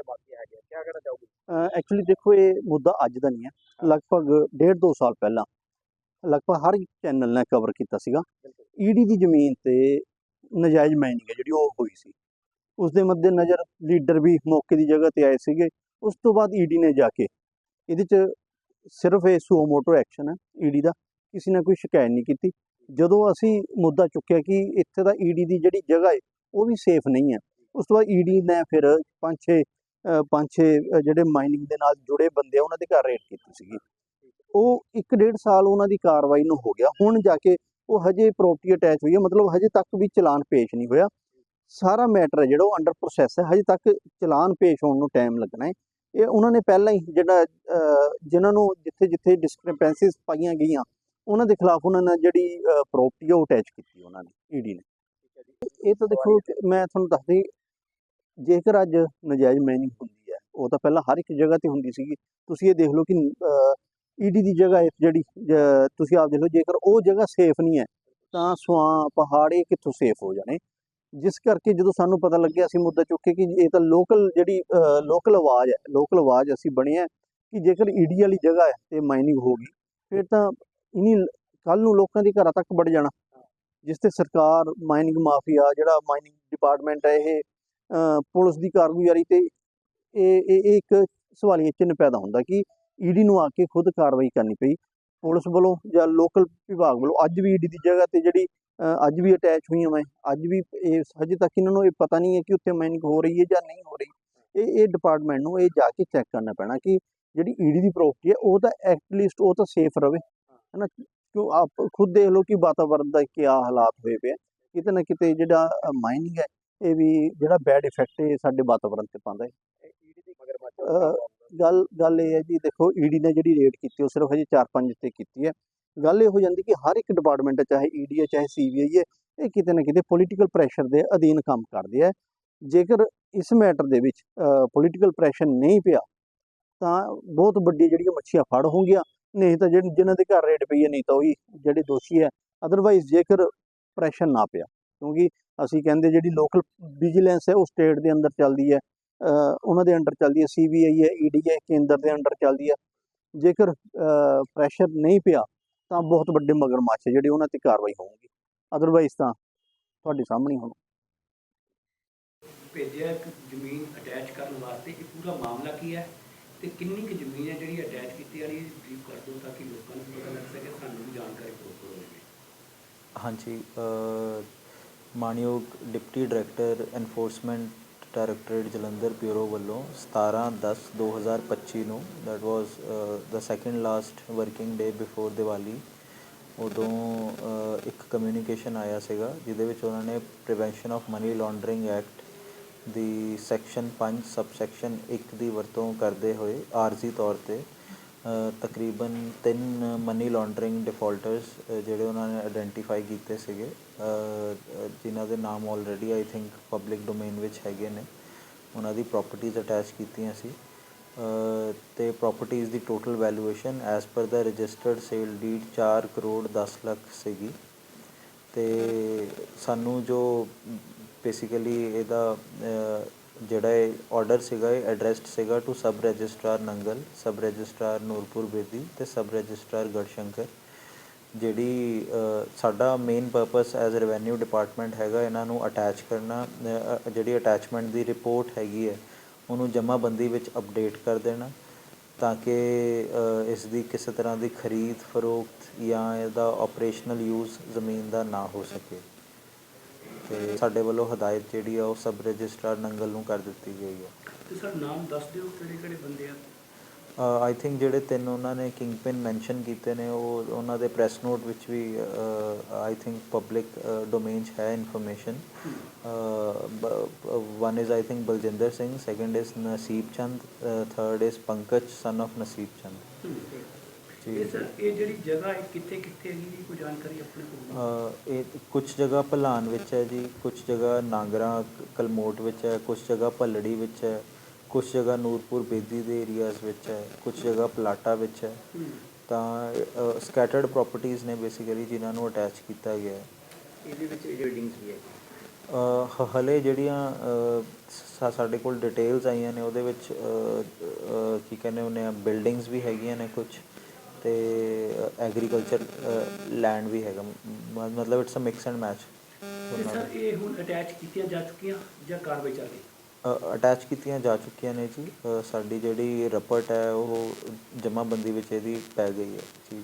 ਜਿਹੜੇ ਬਾਕੀ ਹੈਗੇ ਆ। ਕਿਆ ਕਹਿਣਾ ਚਾਹੋਗੇ? ਐਕਚੁਅਲੀ ਦੇਖੋ ਇਹ ਮੁੱਦਾ ਅੱਜ ਦਾ ਨਹੀਂ ਹੈ। ਲਗਭਗ ਡੇਢ ਦੋ ਸਾਲ ਪਹਿਲਾਂ ਲਗਭਗ ਹਰ ਚੈਨਲ ਨੇ ਕਵਰ ਕੀਤਾ ਸੀਗਾ। ਈਡੀ ਦੀ ਜ਼ਮੀਨ ਤੇ ਨਜਾਇਜ਼ ਮਾਈਨਿੰਗ ਹੈ ਜਿਹੜੀ ਉਹ ਹੋਈ ਸੀ। ਉਸ ਦੇ ਮੱਦੇ ਨਜ਼ਰ ਲੀਡਰ ਵੀ ਮੌਕੇ ਦੀ ਜਗ੍ਹਾ ਤੇ ਆਏ ਸੀਗੇ। ਉਸ ਤੋਂ ਬਾਅਦ ਈਡੀ ਨੇ ਜਾ ਕੇ ਇਹਦੇ 'ਚ ਸਿਰਫ ਇਹ ਸੂ ਮੋਟੋ ਐਕਸ਼ਨ ਹੈ ਈਡੀ ਦਾ। ਕਿਸੇ ਨੇ ਕੋਈ ਸ਼ਿਕਾਇਤ ਨਹੀਂ ਕੀਤੀ। ਜਦੋਂ ਅਸੀਂ ਮੁੱਦਾ ਚੁੱਕਿਆ ਕਿ ਇੱਥੇ ਦਾ ਈਡੀ ਦੀ ਜਿਹੜੀ ਜਗ੍ਹਾ ਹੈ ਉਹ ਵੀ ਸੇਫ ਨਹੀਂ ਹੈ। ਉਸ ਤੋਂ ਬਾਅਦ ਈਡੀ ਨੇ ਫਿਰ ਪੰਜ ਛੇ ਅ, ਪੰਜ ਛੇ ਜਿਹੜੇ ਮਾਈਨਿੰਗ ਦੇ ਨਾਲ ਜੁੜੇ ਬੰਦੇ ਆ ਉਹਨਾਂ ਦੇ ਘਰ ਰੇਡ ਕੀਤੀ ਸੀਗੀ। ਉਹ ਇੱਕ ਡੇਢ ਸਾਲ ਉਹਨਾਂ ਦੀ ਕਾਰਵਾਈ ਨੂੰ ਹੋ ਗਿਆ। ਹੁਣ ਜਾ ਕੇ ਉਹ ਹਜੇ ਪ੍ਰਾਪਰਟੀ ਅਟੈਚ ਹੋਈ ਹੈ ਮਤਲਬ ਹਜੇ ਤੱਕ ਵੀ ਚਲਾਨ ਪੇਸ਼ ਨਹੀਂ ਹੋਇਆ। ਸਾਰਾ ਮੈਟਰ ਹੈ ਜਿਹੜਾ ਉਹ ਅੰਡਰ ਪ੍ਰੋਸੈਸ ਹੈ ਹਜੇ ਤੱਕ ਚਲਾਨ ਪੇਸ਼ ਹੋਣ ਨੂੰ ਟਾਈਮ ਲੱਗਣਾ ਹੈ। ਇਹ ਉਹਨਾਂ ਨੇ ਪਹਿਲਾਂ ਹੀ ਜਿਹੜਾ ਅ, ਜਿਨ੍ਹਾਂ ਨੂੰ ਜਿੱਥੇ ਜਿੱਥੇ ਡਿਸਕ੍ਰਿਪੈਂਸੀਜ਼ ਪਾਈਆਂ ਗਈਆਂ ਉਹਨਾਂ ਦੇ ਖਿਲਾਫ ਉਹਨਾਂ ਨੇ ਜਿਹੜੀ ਪ੍ਰੋਪਰਟੀ ਉਹ ਅਟੈਚ ਕੀਤੀ ਉਹਨਾਂ ਨੇ ਈਡੀ ਨੇ। ਇਹ ਤਾਂ ਦੇਖੋ ਮੈਂ ਤੁਹਾਨੂੰ ਦੱਸਦੀ ਜੇਕਰ ਅੱਜ ਨਜਾਇਜ਼ ਮਾਈਨਿੰਗ ਹੁੰਦੀ ਹੈ, ਉਹ ਤਾਂ ਪਹਿਲਾਂ ਹਰ ਇੱਕ ਜਗ੍ਹਾ ਤੇ ਹੁੰਦੀ ਸੀਗੀ। ਤੁਸੀਂ ਇਹ ਦੇਖ ਲਓ ਕਿ ਈਡੀ ਦੀ ਜਗ੍ਹਾ ਹੈ ਜਿਹੜੀ ਤੁਸੀਂ ਆਪ ਦੇਖ ਲਓ, ਜੇਕਰ ਉਹ ਜਗ੍ਹਾ ਸੇਫ ਨਹੀਂ ਹੈ, ਤਾਂ ਸਵਾਂ, ਪਹਾੜ ਇਹ ਕਿੱਥੋਂ ਸੇਫ ਹੋ ਜਾਣੇ? ਜਿਸ ਕਰਕੇ ਜਦੋਂ ਸਾਨੂੰ ਪਤਾ ਲੱਗਿਆ, ਅਸੀਂ ਮੁੱਦਾ ਚੁੱਕੇ ਕਿ ਇਹ ਤਾਂ ਲੋਕਲ ਜਿਹੜੀ ਲੋਕਲ ਆਵਾਜ਼ ਹੈ ਲੋਕਲ ਆਵਾਜ਼ ਅਸੀਂ ਬਣਿਆ ਕਿ ਜੇਕਰ ਈਡੀ ਵਾਲੀ ਜਗ੍ਹਾ ਹੈ ਤੇ ਮਾਈਨਿੰਗ ਹੋ ਗਈ, ਫਿਰ ਤਾਂ ਇਨੀ ਕੱਲ ਨੂੰ ਲੋਕਾਂ ਦੇ ਘਰਾਂ ਤੱਕ ਵੜ ਜਾਣਾ। ਜਿਸ ਤੇ ਸਰਕਾਰ ਮਾਈਨਿੰਗ ਮਾਫੀਆ ਜਿਹੜਾ ਮਾਈਨਿੰਗ ਡਿਪਾਰਟਮੈਂਟ ਹੈ ਇਹ ਪੁਲਿਸ ਦੀ ਕਾਰਗੁਜ਼ਾਰੀ ਤੇ ਇਹ ਇਹ ਇੱਕ ਸਵਾਲੀਆ ਚਿੰਨ੍ਹ ਪੈਦਾ ਹੁੰਦਾ ਕਿ ਈਡੀ ਨੂੰ ਆ ਕੇ ਖੁਦ ਕਾਰਵਾਈ ਕਰਨੀ ਪਈ। ਪੁਲਿਸ ਵੱਲੋਂ ਜਾਂ ਲੋਕਲ ਵਿਭਾਗ ਵੱਲੋਂ ਅੱਜ ਵੀ ਈਡੀ ਦੀ ਜਗ੍ਹਾ ਤੇ ਜਿਹੜੀ ਅੱਜ ਵੀ ਅਟੈਚ ਹੋਈਆਂ ਮੈਂ, ਅੱਜ ਵੀ ਇਹ ਹਜੇ ਤੱਕ ਇਹਨਾਂ ਨੂੰ ਇਹ ਪਤਾ ਨਹੀਂ ਹੈ ਕਿ ਉੱਥੇ ਮਾਈਨਿੰਗ ਹੋ ਰਹੀ ਹੈ ਜਾਂ ਨਹੀਂ ਹੋ ਰਹੀ। ਇਹ ਇਹ ਡਿਪਾਰਟਮੈਂਟ ਨੂੰ ਇਹ ਜਾ ਕੇ ਚੈੱਕ ਕਰਨਾ ਪੈਣਾ ਕਿ ਜਿਹੜੀ ਈਡੀ ਦੀ ਪ੍ਰੋਪਰਟੀ ਹੈ ਉਹ ਤਾਂ ਐਟਲੀਸਟ ਉਹ ਤਾਂ ਸੇਫ ਰਵੇ। ਹੈਨਾ, ਕਿਉਂ ਆਪ ਖੁਦ ਦੇਖ ਲਓ ਕਿ ਵਾਤਾਵਰਣ ਦਾ ਕੀ ਹਾਲਾਤ ਹੋਏ ਪਏ ਕਿਤੇ ਨਾ ਕਿਤੇ ਜਿਹੜਾ ਮਾਈਨਿੰਗ ਹੈ ਇਹ ਵੀ ਜਿਹੜਾ ਬੈਡ ਇਫੈਕਟ ਇਹ ਸਾਡੇ ਵਾਤਾਵਰਣ ਤੇ ਪਾਉਂਦਾ ਹੈ ਗੱਲ ਗੱਲ ਇਹ ਹੈ ਜੀ ਦੇਖੋ ਈਡੀ ਨੇ ਜਿਹੜੀ ਰੇਡ ਕੀਤੀ ਉਹ ਸਿਰਫ ਹਜੇ 4-5 ਤੇ ਕੀਤੀ ਹੈ। ਗੱਲ ਇਹ ਹੋ ਜਾਂਦੀ ਕਿ ਹਰ ਇੱਕ ਡਿਪਾਰਟਮੈਂਟ ਚਾਹੇ ਈਡੀ ਹੈ ਚਾਹੇ ਸੀਬੀਆਈ ਹੈ ਇਹ ਕਿਤੇ ਨਾ ਕਿਤੇ ਪੋਲੀਟੀਕਲ ਪ੍ਰੈਸ਼ਰ ਦੇ ਅਧੀਨ ਕੰਮ ਕਰਦੇ ਆ। ਜੇਕਰ ਇਸ ਮੈਟਰ ਦੇ ਵਿੱਚ ਪੋਲੀਟੀਕਲ ਪ੍ਰੈਸ਼ਰ ਨਹੀਂ ਪਿਆ ਤਾਂ ਬਹੁਤ ਵੱਡੀ ਜਿਹੜੀਆਂ ਮੱਛੀਆਂ ਫੜ ਹੋਣਗੀਆਂ। ਨਹੀਂ ਤਾਂ ਜਿਹਨ- ਦੇ ਘਰ ਰੇਡ ਪਈ ਹੈ ਨਹੀਂ ਤਾਂ ਉਹੀ ਜਿਹੜੇ ਦੋਸ਼ੀ ਹੈ। ਅਦਰਵਾਈਜ਼ ਜੇਕਰ ਪ੍ਰੈਸ਼ਰ ਨਾ ਪਿਆ ਕਿਉਂਕਿ ਅਸੀਂ ਕਹਿੰਦੇ ਜਿਹੜੀ ਲੋਕਲ ਵਿਜੀਲੈਂਸ ਹੈ ਉਹ ਸਟੇਟ ਦੇ ਅੰਦਰ ਚੱਲਦੀ ਹੈ। ਉਹਨਾਂ ਦੇ ਅੰਡਰ ਚੱਲਦੀ ਹੈ ਸੀਬੀਆਈ ਹੈ ਈਡੀ ਹੈ ਕੇਂਦਰ ਦੇ ਅੰਡਰ ਚੱਲਦੀ ਹੈ। ਜੇਕਰ ਪ੍ਰੈਸ਼ਰ ਨਹੀਂ ਪਿਆ ਤਾਂ ਬਹੁਤ ਵੱਡੇ ਮਗਰਮੱਛ ਜਿਹੜੇ ਉਹਨਾਂ ਤੇ ਕਾਰਵਾਈ ਹੋਊਗੀ। ਅਦਰਵਾਈਜ਼ ਤਾਂ ਤੁਹਾਡੇ ਸਾਹਮਣੇ ਹੁਣ ਭੇਜਿਆ ਇੱਕ ਜ਼ਮੀਨ ਅਟੈਚ ਕਰਨ ਵਾਸਤੇ ਇਹ ਪੂਰਾ ਮਾਮਲਾ ਕੀ ਹੈ? ਤੇ ਕਿੰਨੀ ਕੁ ਜ਼ਮੀਨ ਹੈ ਜਿਹੜੀ ਅਟੈਚ ਕੀਤੀ ਹੈ? ਬਰੀਫ ਕਰ ਦਿਓ ਤਾਂ ਕਿ ਲੋਕਾਂ ਨੂੰ ਪਤਾ ਲੱਗ ਸਕੇ ਸਾਨੂੰ ਵੀ ਜਾਣਕਾਰੀ ਪ੍ਰੋਪਰ ਹੋਵੇ ਹਾਂਜੀ ਅ, ਮਾਨਯੋਗ deputy director enforcement directorate Jalandhar bureau ਵੱਲੋਂ 17 10 2025 ਨੂੰ that was the second last working day before Diwali, ਉਦੋਂ ਇੱਕ ਕਮਿਊਨੀਕੇਸ਼ਨ ਆਇਆ ਸੀਗਾ, ਜਿਹਦੇ ਵਿੱਚ ਉਹਨਾਂ ਨੇ prevention of money laundering act the section 5 subsection 1 ਦੀ ਵਰਤੋਂ ਕਰਦੇ ਹੋਏ ਆਰਜ਼ੀ ਤੌਰ ਤੇ ਤਕਰੀਬਨ ਤਿੰਨ ਮਨੀ ਲਾਂਡਰਿੰਗ ਡਿਫਾਲਟਰਸ ਜਿਹੜੇ ਉਹਨਾਂ ਨੇ ਆਇਡੈਂਟੀਫਾਈ ਕੀਤੇ ਸੀਗੇ ਜਿਨ੍ਹਾਂ ਦੇ ਨਾਮ already I think public domain ਵਿੱਚ ਹੈਗੇ ਨੇ। ਉਹਨਾਂ ਦੀ ਪ੍ਰਾਪਰਟੀਆਂ ਅਟੈਚ ਕੀਤੀਆਂ ਸੀ। ਅ, ਤੇ ਪ੍ਰਾਪਰਟੀਆਂ ਦੀ total valuation as per the registered sale deed 4 crore 10 lakh ਸੀਗੀ। ਤੇ ਸਾਨੂੰ ਜੋ ਬੇਸਿਕਲੀ ਇਹਦਾ ਜਿਹੜਾ ਇਹ ਆਰਡਰ ਸੀਗਾ, ਇਹ ਐਡਰੈਸਡ ਸੀਗਾ to sub registrar Nangal sub registrar Nurpur Bedi ਤੇ ਸਬ ਰਜਿਸਟਰਾਰ ਗੜਸ਼ੰਕਰ, ਜਿਹੜੀ ਸਾਡਾ main purpose as revenue department ਹੈਗਾ, ਇਹਨਾਂ ਨੂੰ ਅਟੈਚ ਕਰਨਾ ਜਿਹੜੀ ਅਟੈਚਮੈਂਟ ਦੀ ਰਿਪੋਰਟ ਹੈਗੀ ਹੈ, ਉਹਨੂੰ ਜਮ੍ਹਾਂਬੰਦੀ ਵਿੱਚ ਅਪਡੇਟ ਕਰ ਦੇਣਾ, ਤਾਂ ਕਿ ਇਸ ਦੀ ਕਿਸੇ ਤਰ੍ਹਾਂ ਦੀ ਖਰੀਦ, ਫਰੋਖਤ ਜਾਂ ਇਹਦਾ ਆਪਰੇਸ਼ਨਲ ਯੂਜ਼ ਜ਼ਮੀਨ ਦਾ ਨਾ ਹੋ ਸਕੇ। ਤੇ ਸਾਡੇ ਵੱਲੋਂ ਹਦਾਇਤ ਜਿਹੜੀ ਆ ਉਹ ਸਬ ਰਜਿਸਟਰਾਰ ਨੰਗਲ ਨੂੰ ਕਰ ਦਿੱਤੀ ਗਈ ਹੈ ਤੇ ਸਰ ਨਾਮ ਦੱਸ ਦਿਓ ਕਿਹੜੇ ਕਿਹੜੇ ਬੰਦੇ ਆ? ਆਈ ਥਿੰਕ ਜਿਹੜੇ ਤਿੰਨ ਉਹਨਾਂ ਨੇ ਕਿੰਗਪਿਨ ਮੈਂਸ਼ਨ ਕੀਤੇ ਨੇ ਉਹ ਉਹਨਾਂ ਦੇ ਪ੍ਰੈਸ ਨੋਟ ਵਿੱਚ ਵੀ ਆਈ ਥਿੰਕ ਪਬਲਿਕ ਡੋਮੇਨ 'ਚ ਹੈ information one is I think Baljinder Singh second is Nasib Chand third is Pankaj son of Nasib Chand. ਇਹ ਸਰ ਇਹ ਜਿਹੜੀ ਜਗ੍ਹਾ ਹੈ ਕਿੱਥੇ ਕਿੱਥੇ ਹੈਗੀ ਜੀ? ਕੋਈ ਜਾਣਕਾਰੀ ਆਪਣੇ ਕੋਲ ਅ, ਇਹ ਕੁਝ ਜਗ੍ਹਾ ਭਲਾਨ ਵਿੱਚ ਹੈ ਜੀ ਕੁਝ ਜਗ੍ਹਾ ਨਾਗਰਾ ਕਲਮੋਟ ਵਿੱਚ ਹੈ ਕੁਝ ਜਗ੍ਹਾ ਭੱਲੜੀ ਵਿੱਚ ਹੈ ਕੁਝ ਜਗ੍ਹਾ ਨੂਰਪੁਰ ਬੇਦੀ ਦੇ ਏਰੀਆਜ਼ ਵਿੱਚ ਹੈ ਕੁਝ ਜਗ੍ਹਾ ਪਲਾਟਾ ਵਿੱਚ ਹੈ। ਹੂੰ। ਤਾਂ ਸਕੈਟਰਡ ਪ੍ਰਾਪਰਟੀਆਂ ਨੇ ਬੇਸਿਕਲੀ ਜਿਨ੍ਹਾਂ ਨੂੰ ਅਟੈਚ ਕੀਤਾ ਗਿਆ ਹੈ। ਇਹਦੇ ਵਿੱਚ ਬਿਲਡਿੰਗਸ ਵੀ ਹੈ? ਅ, ਹ- ਹਲੇ ਜਿਹੜੀਆਂ ਅ, ਸਾ- ਸਾਡੇ ਕੋਲ ਡਿਟੇਲਸ ਆਈਆਂ ਨੇ ਉਹਦੇ ਵਿੱਚ ਅ, ਅ, ਕੀ ਕਹਿੰਦੇ ਹੁੰਦੇ ਆ ਬਿਲਡਿੰਗਸ ਵੀ ਹੈਗੀਆਂ ਨੇ ਕੁਝ ਤੇ ਐਗਰੀਕਲਚਰ ਲੈਂਡ ਵੀ ਹੈਗਾ। ਮਤਲਬ it's a mix and match ਤੇ ਸਰ ਇਹ ਹੁਣ ਅਟੈਚ ਕੀਤੀਆਂ ਜਾ ਚੁੱਕੀਆਂ ਜਾਂ ਕਾਰਵਾਈ ਚੱਲ ਰਹੀ? ਅਟੈਚ ਕੀਤੀਆਂ ਜਾ ਚੁੱਕੀਆਂ ਨੇ ਜੀ। ਅ, ਸਾਡੀ ਜਿਹੜੀ ਰਪਟ ਹੈ ਉਹ ਜਮ੍ਹਾਂਬੰਦੀ ਵਿੱਚ ਇਹਦੀ ਪੈ ਗਈ ਹੈ। ਜੀ।